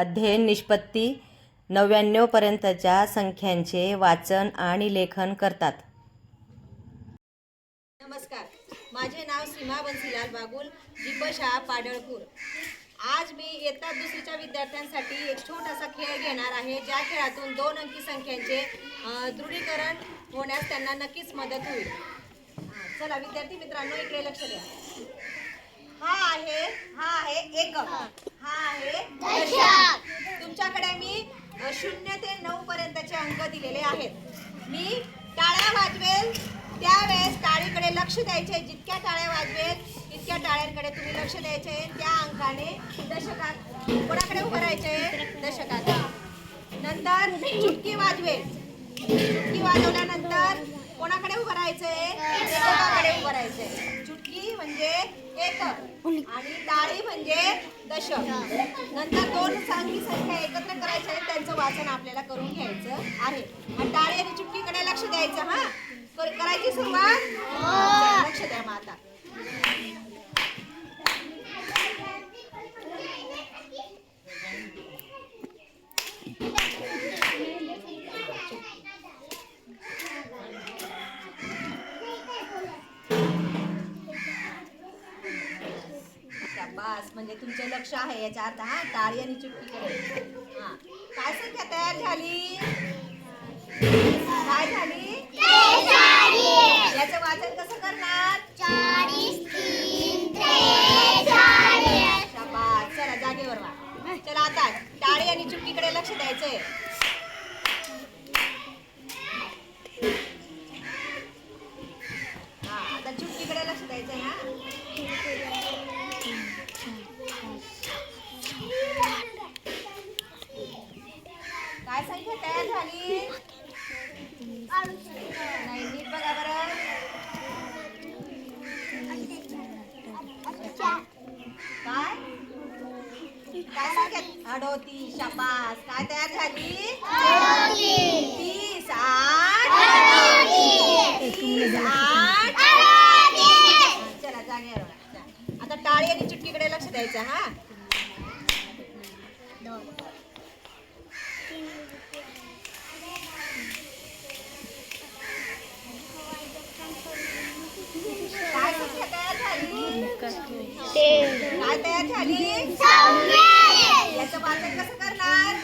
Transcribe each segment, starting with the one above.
अध्ययन निष्पत्ती नव्याण्णवपर्यंतच्या संख्यांचे वाचन आणि लेखन करतात. नमस्कार. माझे नाव सीमा बन्सीलाल बागुल जिब्बशाह पाडळपूर. आज मी इयत्ता दुसरीच्या विद्यार्थ्यांसाठी एक छोटासा खेळ घेणार आहे ज्या खेळातून दोन अंकी संख्यांचे दृढीकरण होण्यास त्यांना नक्कीच मदत होईल. चला विद्यार्थी मित्रांनो इकडे लक्ष द्या. हा आहे हा आहे एकक. हा. आहे दशक. तुमच्याकडे मी शून्य ते नऊ पर्यंतचे अंक दिलेले आहेत. मी टाळ्या वाजवेल त्यावेळेस टाळीकडे लक्ष द्यायचे. जितक्या टाळ्या वाजवेल तितक्या टाळ्यांकडे तुम्ही लक्ष द्यायचे. त्या अंकाने दशकात कोणाकडे उभं राहायचे? दशकात. नंतर चुटकी वाजवेल चुटकी वाजवल्यानंतर कोणाकडे उभं राहायचंय एककाकडे उभं राहायचंय चुटकी म्हणजे एक आणि टाळी म्हणजे दशक. नंतर दोन सांगी संख्या एकत्र करायच्या आणि त्यांचं वाचन आपल्याला करून घ्यायचं आहे. आणि टाळी आणि चुटकीकडे लक्ष द्यायचं हा? कर- करायची सुरुवात? चला, लक्ष द्या मग शाबास म्हणजे तुमचे लक्ष आहे याच्या अर्थ हा टाळी आणि चुटकीकडे हा. काय संख्या तयार झाली? काय झाली? याचं वाचन कसं करणार? शाबास. चला जागेवर वा चला आता टाळी आणि चुटकीकडे लक्ष द्यायचंय. अडोतीस शाबास. काय तयार झाली? तीस आठ. चला. चला. आता टाळी आणि चुटकीकडे लक्ष द्यायचं हा काय तयार झाली याचं वाचन कसं करणार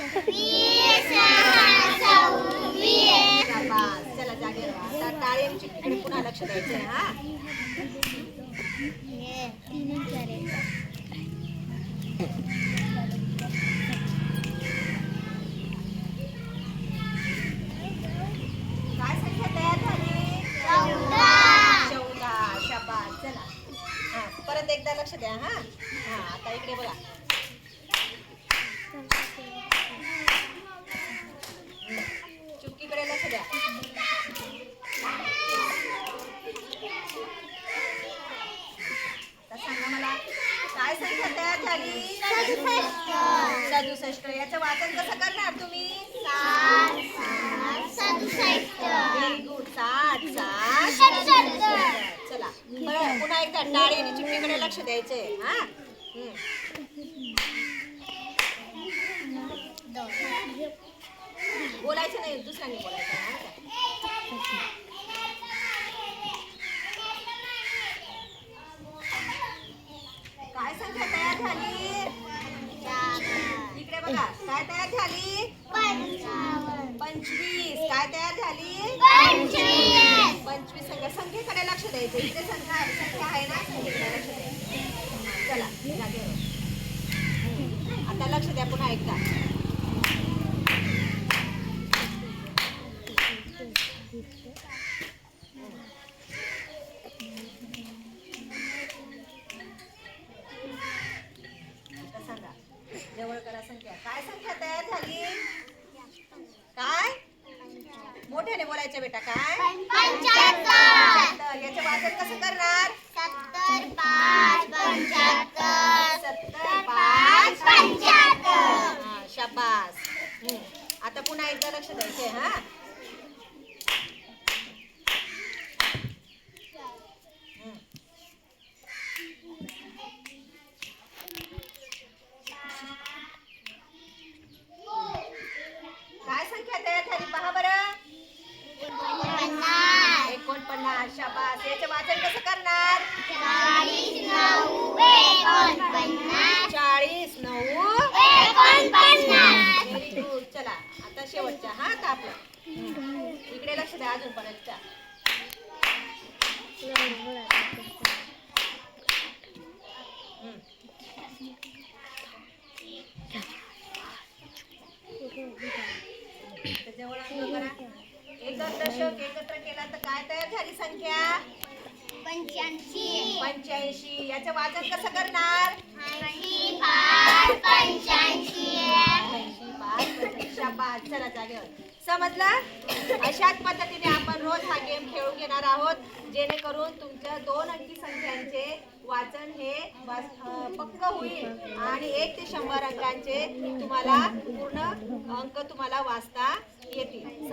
शाबास. चला जागेवर व्हा. आता टाळी आणि पुन्हा लक्ष द्यायचं हा. काय संख्या तयार झाली? चौदा. शाबास. चला. हा परत एकदा लक्ष द्या हा. हा आता इकडे बघा चुटकीकडे लक्ष द्या आता सांगा मला काय संख्या तयार झाली सदुसष्ट याचं वाचन कसं करणार तुम्ही? व्हेरी गुड साठ साठ चला. बरं पुन्हा एकदा टाळी आणि चिमणीकडे लक्ष द्यायचंय. हा? बोलायचं नाही दुसऱ्यांनी बोलायचं. काय संख्या तयार झाली इकडे बघा काय तयार झाली पंचवीस. काय तयार झाली? पंचवीस. संख्या संख्येकडे लक्ष द्यायचं. इकडे संख्या संख्या आहे ना? संख्येकडे लक्ष द्यायचं. चला जागेवर आता लक्ष द्या पुन्हा एकदा. आता मोठ्याने बोलायचं बेटा काय? पंच्याहत्तर. याचं वाचन कसं करणार? सत्तर पाच शाबास. आता पुन्हा एकदा लक्ष द्यायचंय हा? वाचन कसं करणार? चाळीस नऊ चाळीस नऊ चला आता शेवटचा हा का आपला? इकडे लक्ष द्या अजून परत. चा एकदम दशक एकत्र केला तर काय तयार झाली संख्या? पंच्याऐंशी. पंच्याऐंशी. याचं वाचन कसं करणार? ऐंशी पाच पंच्याऐंशी. पाच चला जागेवर समजलं? अशाच पद्धतीने आपण रोज हा गेम खेळून घेणार आहोत. जेणेकरून तुमच्या दोन अंकी संख्यांचे वाचन हे पक्क होईल. आणि एक ते शंभर अंकांचे तुम्हाला पूर्ण अंक तुम्हाला वाचता येतील.